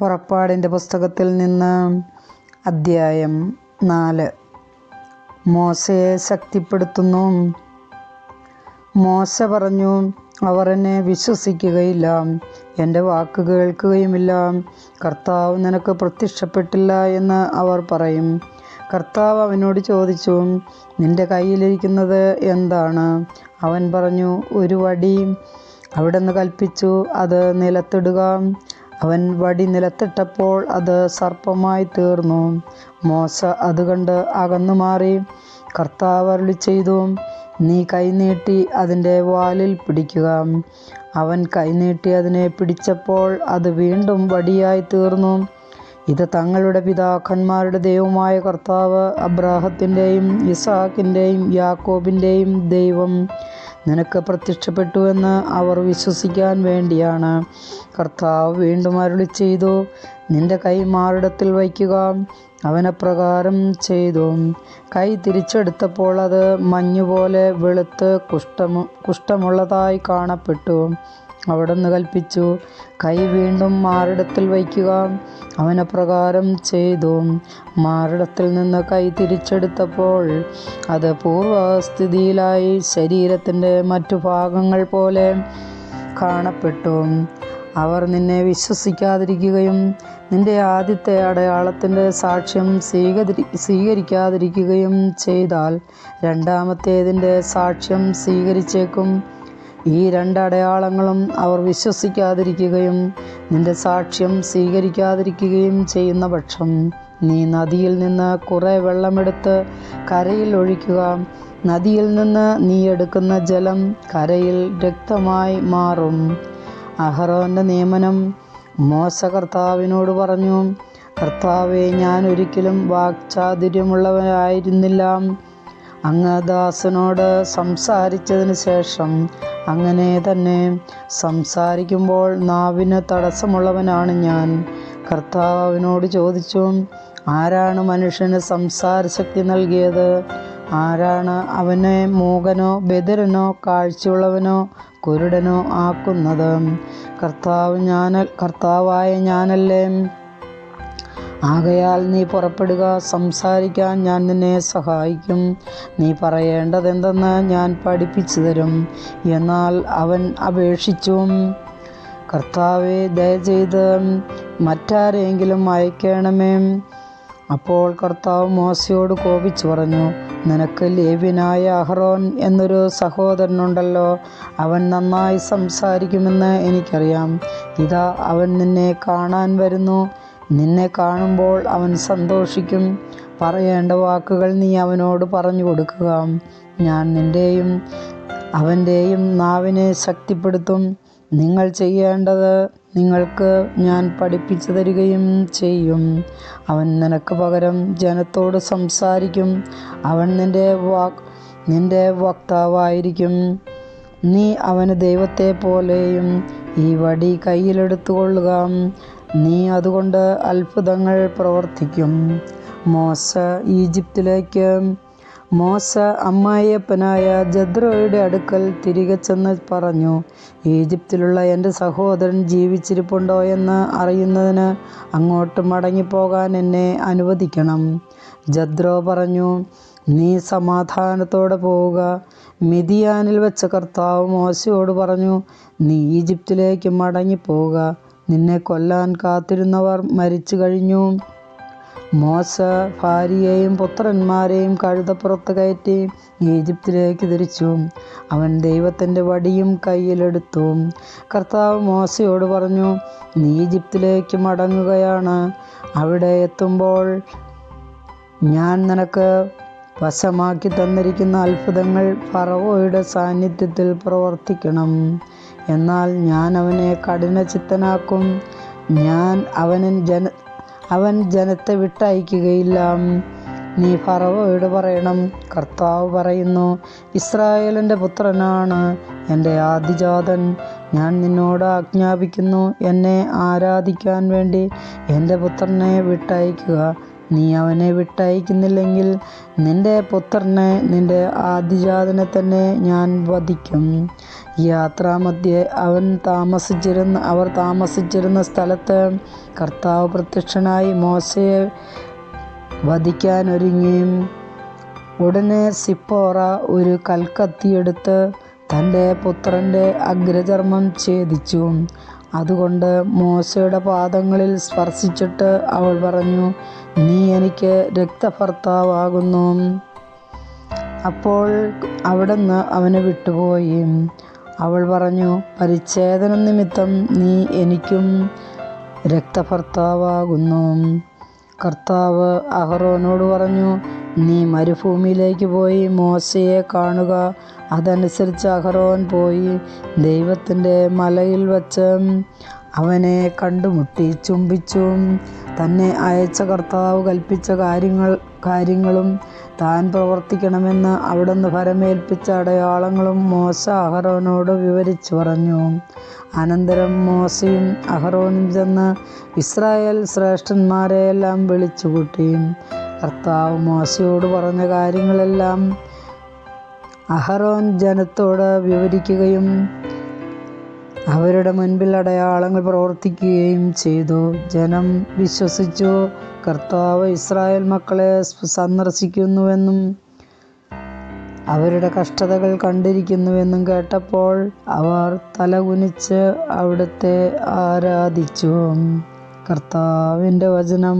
പുറപ്പാടിന്റെ പുസ്തകത്തിൽ നിന്ന് അദ്ധ്യായം നാല്. മോശയെ ശക്തിപ്പെടുത്തുന്നു. മോശ പറഞ്ഞു അവർ എന്നെ വിശ്വസിക്കുകയില്ല. എന്റെ വാക്ക് കേൾക്കുകയുമില്ല. കർത്താവ് നിനക്ക് പ്രത്യക്ഷപ്പെട്ടില്ല എന്ന് അവർ പറയും. കർത്താവ് അവനോട് ചോദിച്ചു നിന്റെ കയ്യിലിരിക്കുന്നത് എന്താണ്? അവൻ പറഞ്ഞു ഒരു വടി. അവിടെ നിന്ന് കൽപ്പിച്ചു അത് നിലത്തിടുക. അവൻ വടി നിലത്തിട്ടപ്പോൾ അത് സർപ്പമായി തീർന്നു. മോശ അത് കണ്ട് അകന്നു മാറി. കർത്താവ് അരുളി ചെയ്തു നീ കൈനീട്ടി അതിന്റെ വാലിൽ പിടിക്കുക. അവൻ കൈനീട്ടി അതിനെ പിടിച്ചപ്പോൾ അത് വീണ്ടും വടിയായി തീർന്നു. ഇത് തങ്ങളുടെ പിതാക്കന്മാരുടെ ദൈവമായ കർത്താവ് അബ്രാഹത്തിന്റെയും ഇസാക്കിന്റെയും യാക്കോബിന്റെയും ദൈവം. നിനക്ക് പ്രത്യക്ഷപ്പെട്ടുവെന്ന് അവർ വിശ്വസിക്കാൻ വേണ്ടിയാണ്. കർത്താവ് വീണ്ടും അരുളി ചെയ്തു നിന്റെ കൈ മാറിടത്തിൽ വയ്ക്കുക. അവനപ്രകാരം ചെയ്തു. കൈ തിരിച്ചെടുത്തപ്പോൾ അത് മഞ്ഞുപോലെ വെളുത്ത് കുഷ്ഠമു കുഷ്ഠമുള്ളതായി കാണപ്പെട്ടു. അവിടുന്ന് കൽപ്പിച്ചു. കൈ വീണ്ടും മാറിടത്തിൽ വയ്ക്കുക. അവനപ്രകാരം ചെയ്തു. മാറിടത്തിൽ നിന്ന് കൈ തിരിച്ചെടുത്തപ്പോൾ അത് പൂർവസ്ഥിതിയിലായി ശരീരത്തിന്റെ മറ്റു ഭാഗങ്ങൾ പോലെ കാണപ്പെട്ടു. അവർ നിന്നെ വിശ്വസിക്കാതിരിക്കുകയും നിന്റെ ആദ്യത്തെ അടയാളത്തിന്റെ സാക്ഷ്യം സ്വീകരി സ്വീകരിക്കാതിരിക്കുകയും ചെയ്താൽ രണ്ടാമത്തേതിന്റെ സാക്ഷ്യം സ്വീകരിച്ചേക്കും. ഈ രണ്ടടയാളങ്ങളും അവർ വിശ്വസിക്കാതിരിക്കുകയും നിന്റെ സാക്ഷ്യം സ്വീകരിക്കാതിരിക്കുകയും ചെയ്യുന്ന പക്ഷം നീ നദിയിൽ നിന്ന് കുറേ വെള്ളമെടുത്ത് കരയിൽ ഒഴിക്കുക. നദിയിൽ നിന്ന് നീ എടുക്കുന്ന ജലം കരയിൽ രക്തമായി മാറും. അഹറോന്റെ നിയമനം മോശ കർത്താവിനോട് പറഞ്ഞു കർത്താവെ ഞാൻ ഒരിക്കലും വാക്ചാതുര്യമുള്ളവനായിരുന്നില്ല. അങ്ങ് ദാസനോട് സംസാരിച്ചതിന് ശേഷം അങ്ങനെ തന്നെ സംസാരിക്കുമ്പോൾ നാവിന് തടസ്സമുള്ളവനാണ് ഞാൻ. കർത്താവിനോട് ചോദിച്ചു ആരാണ് മനുഷ്യന് സംസാരശക്തി നൽകിയത്? ആരാണ് അവനെ മൂകനോ ബദിരനോ കാഴ്ചയുള്ളവനോ കുരുടനോ ആക്കുന്നത്? കർത്താവ് ഞാൻ കർത്താവായ ഞാനല്ലേ? ആകയാൽ നീ പുറപ്പെടുക സംസാരിക്കാൻ ഞാൻ നിന്നെ സഹായിക്കും. നീ പറയേണ്ടതെന്തെന്ന് ഞാൻ പഠിപ്പിച്ചു തരും. എന്നാൽ അവൻ അപേക്ഷിച്ചു കർത്താവെ ദയചെയ്ത് മറ്റാരെങ്കിലും അയക്കണമേ. അപ്പോൾ കർത്താവ് മോശയോട് കോപിച്ചു പറഞ്ഞു നിനക്ക് ലേവ്യനായ അഹ്റോൻ എന്നൊരു സഹോദരനുണ്ടല്ലോ. അവൻ നന്നായി സംസാരിക്കുമെന്ന് എനിക്കറിയാം. ഇതാ അവൻ നിന്നെ കാണാൻ വരുന്നു. നിന്നെ കാണുമ്പോൾ അവൻ സന്തോഷിക്കും. പറയേണ്ട വാക്കുകൾ നീ അവനോട് പറഞ്ഞു കൊടുക്കുക. ഞാൻ നിന്റെയും അവന്റെയും നാവിനെ ശക്തിപ്പെടുത്തും. നിങ്ങൾ ചെയ്യേണ്ടത് നിങ്ങൾക്ക് ഞാൻ പഠിപ്പിച്ചു തരികയും ചെയ്യും. അവൻ നിനക്ക് പകരം ജനത്തോട് സംസാരിക്കും. അവൻ നിന്റെ വാക് നിന്റെ വക്താവായിരിക്കും. നീ അവന് ദൈവത്തെ പോലെയും ഈ വടി കയ്യിലെടുത്തുകൊള്ളുക. നീ അതുകൊണ്ട് അത്ഭുതങ്ങൾ പ്രവർത്തിക്കും. മോശ ഈജിപ്തിലേക്ക്. മോശ അമ്മായിയപ്പനായ ജദ്രോയുടെ അടുക്കൽ തിരികെ ചെന്ന് പറഞ്ഞു ഈജിപ്തിലുള്ള എന്റെ സഹോദരൻ ജീവിച്ചിരിപ്പുണ്ടോ എന്ന് അറിയുന്നതിന് അങ്ങോട്ട് മടങ്ങിപ്പോകാൻ എന്നെ അനുവദിക്കണം. ജദ്രോ പറഞ്ഞു നീ സമാധാനത്തോടെ പോവുക. മിതിയാനിൽ വെച്ച കർത്താവ് മോശയോട് പറഞ്ഞു നീ ഈജിപ്തിലേക്ക് മടങ്ങിപ്പോവുക. നിന്നെ കൊല്ലാൻ കാത്തിരുന്നവർ മരിച്ചു കഴിഞ്ഞു. മോശ ഭാര്യയെയും പുത്രന്മാരെയും കഴുതപ്പുറത്ത് കയറ്റി ഈജിപ്തിലേക്ക് തിരിച്ചു. അവൻ ദൈവത്തിന്റെ വടിയും കയ്യിലെടുത്തു. കർത്താവ് മോശയോട് പറഞ്ഞു നീ ഈജിപ്തിലേക്ക് മടങ്ങുകയാണ്. അവിടെ എത്തുമ്പോൾ ഞാൻ നിനക്ക് വശമാക്കി തന്നിരിക്കുന്ന അത്ഭുതങ്ങൾ ഫറവോയുടെ സാന്നിധ്യത്തിൽ പ്രവർത്തിക്കണം. എന്നാൽ ഞാൻ അവനെ കഠിനചിത്തനാക്കും. ഞാൻ അവനൻ ജന അവൻ ജനത്തെ വിട്ടയക്കുകയില്ല. നീ ഫറവോട് പറയണം. കർത്താവ് പറയുന്നു ഇസ്രായേലിന്റെ പുത്രനാണ് എന്റെ ആദിജാതൻ ഞാൻ നിന്നോട് ആജ്ഞാപിക്കുന്നു എന്നെ ആരാധിക്കാൻ വേണ്ടി എന്റെ പുത്രനെ വിട്ടയക്കുക. നീ അവനെ വിട്ടയക്കുന്നില്ലെങ്കിൽ നിന്റെ പുത്രനെ നിന്റെ ആദിജാതനെ തന്നെ ഞാൻ വധിക്കും. യാത്രാമധ്യേ അവൻ താമസിച്ചിരുന്ന അവർ താമസിച്ചിരുന്ന സ്ഥലത്ത് കർത്താവ് പ്രത്യക്ഷനായി മോശയെ വധിക്കാനൊരുങ്ങി ഉടനെ സിപ്പോറ ഒരു കൽക്കത്തിയെടുത്ത് തന്റെ പുത്രന്റെ അഗ്രചർമ്മം ഛേദിച്ചു. അതുകൊണ്ട് മോശയുടെ പാദങ്ങളിൽ സ്പർശിച്ചിട്ട് അവൾ പറഞ്ഞു നീ എനിക്ക് രക്തഭർത്താവാകുന്നു. അപ്പോൾ അവിടുന്ന് അവനെ വിട്ടുപോയി. അവൾ പറഞ്ഞു പരിച്ഛേദന നിമിത്തം നീ എനിക്കും രക്തഭർത്താവാകുന്നു. കർത്താവ് അഹറോനോട് പറഞ്ഞു നീ മരുഭൂമിയിലേക്ക് പോയി മോശയെ കാണുക അതനുസരിച്ച് അഹറോൻ പോയി ദൈവത്തിന്റെ മലയിൽ വച്ച് അവനെ കണ്ടുമുട്ടി ചുംബിച്ചു. തന്നെ അയച്ച കർത്താവ് കൽപ്പിച്ച കാര്യങ്ങൾ കാര്യങ്ങളും താൻ പ്രവർത്തിക്കണമെന്ന് അവിടുന്ന് ഫലമേൽപ്പിച്ച അടയാളങ്ങളും മോശ അഹറോനോട് വിവരിച്ചു പറഞ്ഞു. അനന്തരം മോശയും അഹറോനും ചെന്ന് ഇസ്രായേൽ ശ്രേഷ്ഠന്മാരെയെല്ലാം വിളിച്ചുകൂട്ടി. കർത്താവ് മോശയോട് പറഞ്ഞ കാര്യങ്ങളെല്ലാം അഹറോൻ ജനത്തോട് വിവരിക്കുകയും അവരുടെ മുൻപിൽ അടയാളങ്ങൾ പ്രവർത്തിക്കുകയും ചെയ്തു. ജനം വിശ്വസിച്ചു കർത്താവ് ഇസ്രായേൽ മക്കളെ സന്ദർശിക്കുന്നുവെന്നും അവരുടെ കഷ്ടതകൾ കണ്ടിരിക്കുന്നുവെന്നും കേട്ടപ്പോൾ അവർ തലകുനിച്ച് അവിടുത്തെ ആരാധിച്ചു. കർത്താവിന്റെ വചനം